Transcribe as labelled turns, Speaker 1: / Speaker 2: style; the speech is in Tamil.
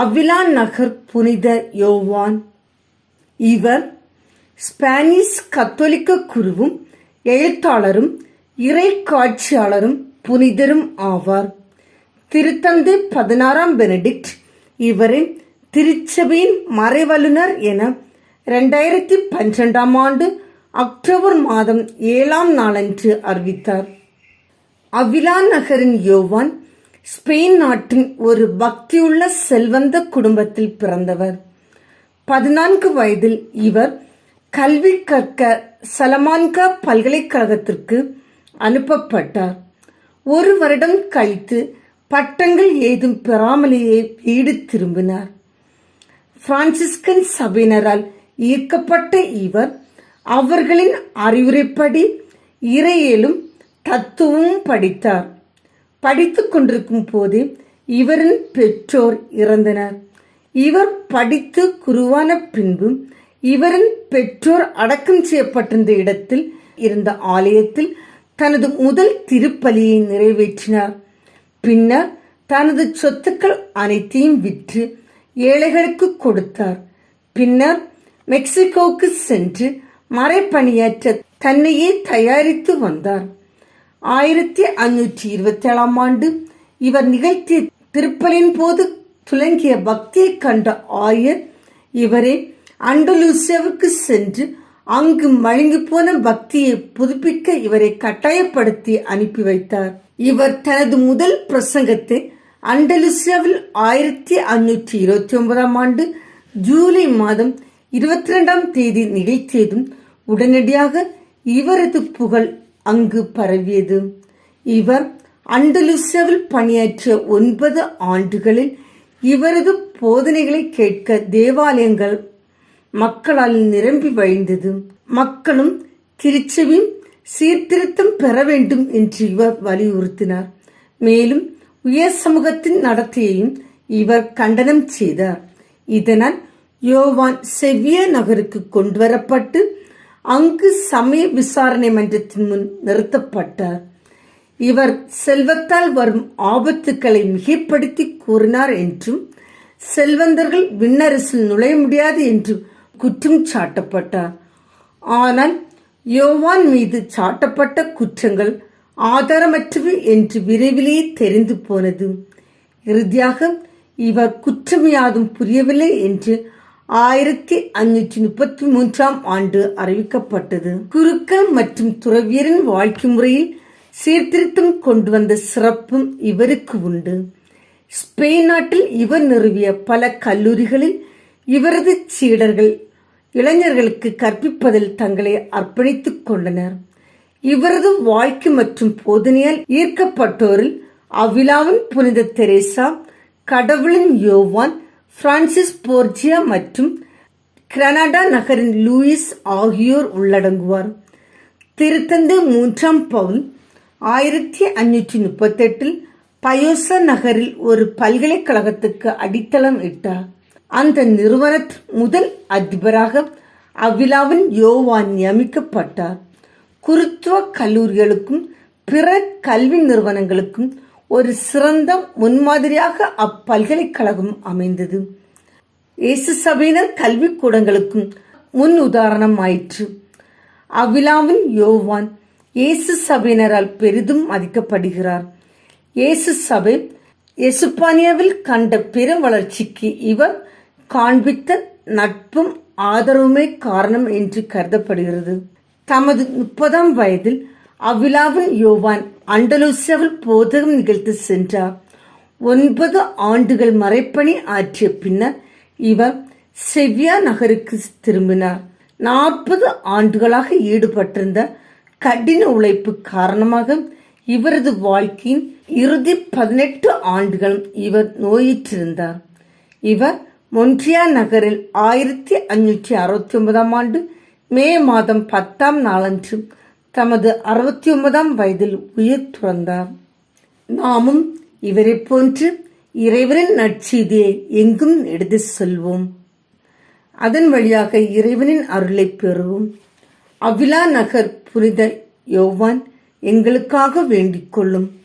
Speaker 1: அவிலா நகர் புனித யோவான். இவர் ஸ்பானிஷ் கத்தோலிக்க குருவும் எழுத்தாளரும் இறை காட்சியாளரும் புனிதரும் ஆவார். திருத்தந்தை பதினாறாம் பெனடிக்ட் இவரின் திருச்சபையின் மறைவல்லுனர் என ரெண்டாயிரத்தி பன்னிரெண்டாம் ஆண்டு அக்டோபர் மாதம் ஏழாம் நாளன்று அறிவித்தார். அவிலா நகரின் யோவான் ஸ்பெயின் நாட்டின் ஒரு பக்தியுள்ள செல்வந்த குடும்பத்தில் பிறந்தவர். பதினான்கு வயதில் இவர் கல்வி கற்க சலமான்கா பல்கலைக்கழகத்திற்கு அனுப்பப்பட்டார். ஒரு வருடம் கழித்து பட்டங்கள் ஏதும் பெறாமலேயே வீடு திரும்பினார். பிரான்சிஸ்கன் சபையினரால் ஈர்க்கப்பட்ட இவர் அவர்களின் அறிவுரைப்படி இறையிலும் தத்துவமும் படித்தார். படித்து கொண்டிருக்கும் போது இவரின் பெற்றோர் இறந்தனர். இவர் படித்து குருவான பின்பு இவரின் பெற்றோர் அடக்கம் செய்யப்பட்டிருந்த இடத்தில் இருந்த ஆலயத்தில் தனது முதல் திருப்பலியை நிறைவேற்றினார். பின்னர் தனது சொத்துக்கள் அனைத்தையும் விற்று ஏழைகளுக்கு கொடுத்தார். பின்னர் மெக்சிகோவுக்கு சென்று மறைப்பணியாற்ற தன்னையே தயாரித்து வந்தார். ஆயிரத்தி அஞ்சூற்றி இருபத்தி ஏழாம் ஆண்டு இவர் நிகழ்த்திய திருப்பலின் போது துலங்கிய பக்தியை கண்ட ஆயர் இவரே அண்டலூசியாவுக்கு சென்று அங்கு மழுங்கி போன பக்தியை புதுப்பிக்க இவரை கட்டாயப்படுத்தி அனுப்பி வைத்தார். இவர் தனது முதல் பிரசங்கத்தை அண்டலுசியாவில் ஆயிரத்தி அஞ்சூற்றி இருபத்தி ஒன்பதாம் ஆண்டு ஜூலை மாதம் இருபத்தி ரெண்டாம் தேதி நிகழ்த்தியதும் உடனடியாக இவரது புகழ் அங்கு பரவியது. இவர் அண்டலுசியாவில் பணியாற்றிய ஒன்பது ஆண்டுகளில் இவரது போதனைகளை கேட்க தேவாலயங்கள் மக்களால் நிரம்பி வழிந்தது. மக்களும் திருச்செவியும் சீர்திருத்தம் பெற வேண்டும் என்று இவர் வலியுறுத்தினார். மேலும் உயர் சமூகத்தின் நடத்தையையும் இவர் கண்டனம் செய்தார். இதனால் யோவான் செவ்விய நகருக்கு கொண்டுவரப்பட்டு அங்கு சமய விசாரணை மன்றத்தின் முன் நிறுத்தப்பட்டார் இவர் செல்வத்தால் வரும் ஆபத்துக்களை மிகைப்படுத்தி கூறினார் என்றும் செல்வந்தர்கள் விண்ணரசில் நுழைய முடியாது என்று குற்றம் சாட்டப்பட்டார். ஆனால் யோவான் மீது சாட்டப்பட்ட குற்றங்கள் ஆதாரமற்றவை என்று விரைவிலேயே தெரிந்து போனது. இறுதியாக இவர் குற்றம் யாதும் புரியவில்லை என்று ஆயிரத்தி அஞ்சூற்றி முப்பத்தி மூன்றாம் ஆண்டு அறிவிக்கப்பட்டது. குருக்கள் மற்றும் துறவியரின் வாழ்க்கை முறையில் சீர்திருத்தம் கொண்டு வந்த சிறப்பும் இவருக்கு உண்டு. ஸ்பெயின் நாட்டில் இவர் நிறுவிய பல கல்லூரிகளில் இவரது சீடர்கள் இளைஞர்களுக்கு கற்பிப்பதில் தங்களை அர்ப்பணித்துக் கொண்டனர். இவரது வாழ்க்கை மற்றும் போதனையால் ஈர்க்கப்பட்டோரில் அவ்விழாவின் புனித தெரேசா கடவுளின் யோவான் பிரான்சிஸ் போர்ஜியா மற்றும் கனடா நகரின் லூயிஸ் ஆகியோர் உள்ளடங்குவார். திருத்தந்தை மூன்றாம் பவுல் ஆயிரத்தி அஞ்சூற்றி முப்பத்தெட்டில் பயோச நகரில் ஒரு பல்கலைக்கழகத்துக்கு அடித்தளம் இட்டார். அந்த நிறுவனத்தின் முதல் அதிபராக அவ்விழாவின் யோவான் நியமிக்கப்பட்டார். குருத்துவ கல்லூரிகளுக்கும் பிற கல்வி நிறுவனங்களுக்கும் ஒரு சிறந்த முன்மாதிரியாக அப்பல்கலைக்கழகம் அமைந்தது. இயேசு சபையினர் கல்விக்கூடங்களுக்கும் முன் உதாரணம் ஆயிற்று. அவ்விழாவின் யோவான் இயேசு சபையினரால் பெரிதும் மதிக்கப்படுகிறார். இயேசு சபை எசுப்பானியாவில் கண்ட பெரும் வளர்ச்சிக்கு இவர் காண்பித்த நட்பும் ஆதரவுமே காரணம் என்று கருதப்படுகிறது. தமது முப்பதாம் வயதில் அவ்விழாவில் யோவான் அண்டலூசியாவில் போதகம் நிகழ்த்து சென்றார். ஒன்பது ஆண்டுகள் மறைப்பணி ஆற்றிய பின்னர் இவர் செவ்யா நகருக்கு திரும்பினார். நாற்பது ஆண்டுகளாக ஈடுபட்டிருந்த கடின உழைப்பு காரணமாக இவரது வாழ்க்கையின் இறுதி பதினெட்டு ஆண்டுகளும் இவர் நோயிற்றிருந்தார். இவர் மொன்ட்ரியா நகரில் ஆயிரத்தி அஞ்சூற்றி அறுபத்தி ஒன்பதாம் ஆண்டு மே மாதம் பத்தாம் நாளன்று தமது அறுபத்தி ஒன்பதாம் வயதில் உயிர் துறந்தார். நாமும் இவரை போன்று இறைவனின் நற்செய்தியை எங்கும் எடுத்து செல்வோம். அதன் வழியாக இறைவனின் அருளை பெறுவோம். அவ்விழா நகர் புனித யோவான் எங்களுக்காக வேண்டிக் கொள்ளும்.